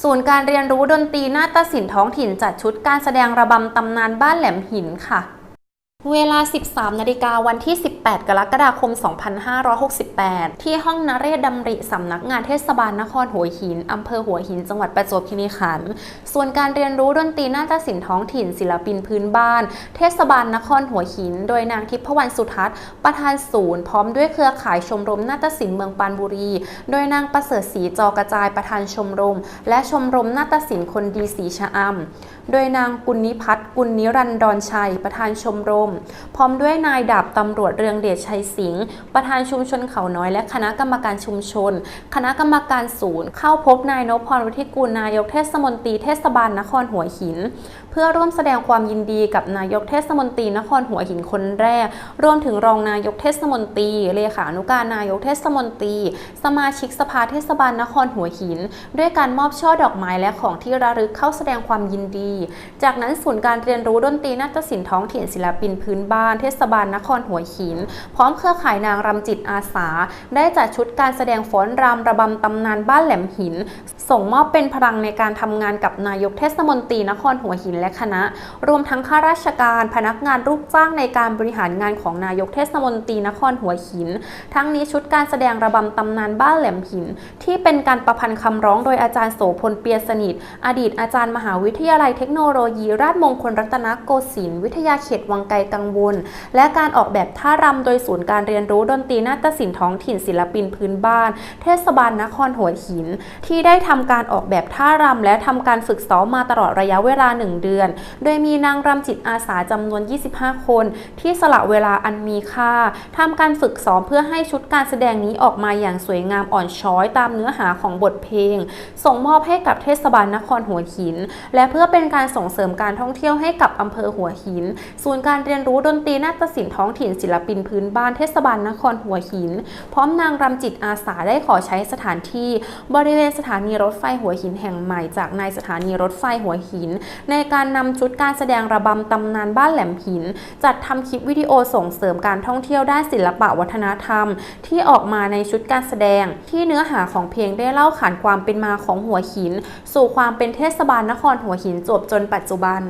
ศูนย์การเรียนรู้ดนตรีนาฏศิลป์ท้องถิ่นจัดชุดการแสดงระบำตำนานบ้านแหลมหินค่ะ เวลา 13 นาฬิกาวันที่ 18 กรกฎาคม 2568 ที่ห้องนเรศดำริสำนักงานเทศบาลนครหัวหิน อำเภอหัวหิน จังหวัดประจวบคีรีขันธ์ ส่วนการเรียนรู้ดนตรีนาฏศิลป์ท้องถิ่น ศิลปินพื้นบ้าน เทศบาลนครหัวหิน โดยนางทิพวรรณสุทัศน์ ประธานศูนย์ พร้อมด้วยเครือข่ายชมรมนาฏศิลป์เมืองปานบุรี โดยนางประเสริฐศรีจอกระจายประธานชมรม และชมรมนาฏศิลป์คนดีสีชะอำ โดยนางกุลนิพัฒน์กุลนิรันดรชัย ประธานชมรม พร้อมด้วยนายดาบตำรวจเรืองเดชชัยสิงห์ประธานชุมชนเขาน้อยและคณะกรรมการชุมชน คณะกรรมการศูนย์ เข้าพบนายนพพรวุฒิกุลนายกเทศมนตรีเทศบาลนครหัวหิน เพื่อร่วมแสดงความยินดีกับนายกเทศมนตรีนครหัวหินคนแรก รวมถึงรองนายกเทศมนตรี เลขานุการนายกเทศมนตรี สมาชิกสภาเทศบาลนครหัวหิน ด้วยการมอบช่อดอกไม้และของที่ระลึกเข้าแสดงความยินดีจากนั้นศูนย์การเรียนรู้ดนตรีนาฏศิลป์ท้องถิ่นศิลปินพื้นบ้าน เทศบาลนครหัวหิน พร้อมเครือข่ายนางรำจิตอาสา ได้จัดชุดการแสดงฟ้อนรำระบำตำนานบ้านแหลมหิน ส่งมอบเป็นพลังในการทำงานกับนายกเทศมนตรีนครหัวหินและคณะ รวมทั้งข้าราชการพนักงานลูกจ้างในการบริหารงานของนายกเทศมนตรีนครหัวหิน ทั้งนี้ชุดการแสดงระบำตำนานบ้านแหลมหิน ที่เป็นการประพันธ์คำร้องโดยอาจารย์โสพลเปียสนิท อดีตอาจารย์มหาวิทยาลัยเทคโนโลยี ราชมงคลรัตนโกสินทร์วิทยาเขตวังไกลกังวล และการออกแบบท่ารำโดยศูนย์การเรียนรู้ดนตรีนาฏศิลป์ท้องถิ่นศิลปินพื้นบ้าน เทศบาลนครหัวหิน ที่ได้ทำการออกแบบท่ารำและทำการฝึกซ้อมมาตลอดระยะเวลา 1 เดือน โดยมีนางรำจิตอาสาจำนวน 25 คน ที่สละเวลาอันมีค่าทำการฝึกซ้อมเพื่อให้ชุดการแสดงนี้ออกมาอย่างสวยงามอ่อนช้อยตามเนื้อหาของบทเพลง ส่งมอบให้กับเทศบาลนครหัวหิน และเพื่อเป็นการส่งเสริมการท่องเที่ยวให้กับอำเภอหัวหิน ศูนย์การเรียนรู้ดนตรีนาฏศิลป์ท้องถิ่นศิลปินพื้นบ้านเทศบาลนครหัวหิน พร้อมนางรำจิตอาสาได้ขอใช้สถานที่ บริเวณสถานีรถไฟหัวหินแห่งใหม่จากนายสถานีรถไฟหัวหิน ในการนำชุดการแสดงระบำตำนานบ้านแหลมหิน จัดทำคลิปวิดีโอส่งเสริมการท่องเที่ยวด้านศิลปะวัฒนธรรม ที่ออกมาในชุดการแสดง ที่เนื้อหาของเพลงได้เล่าขานความเป็นมาของหัวหิน สู่ความเป็นเทศบาลนครหัวหินจบจนปัจจุบัน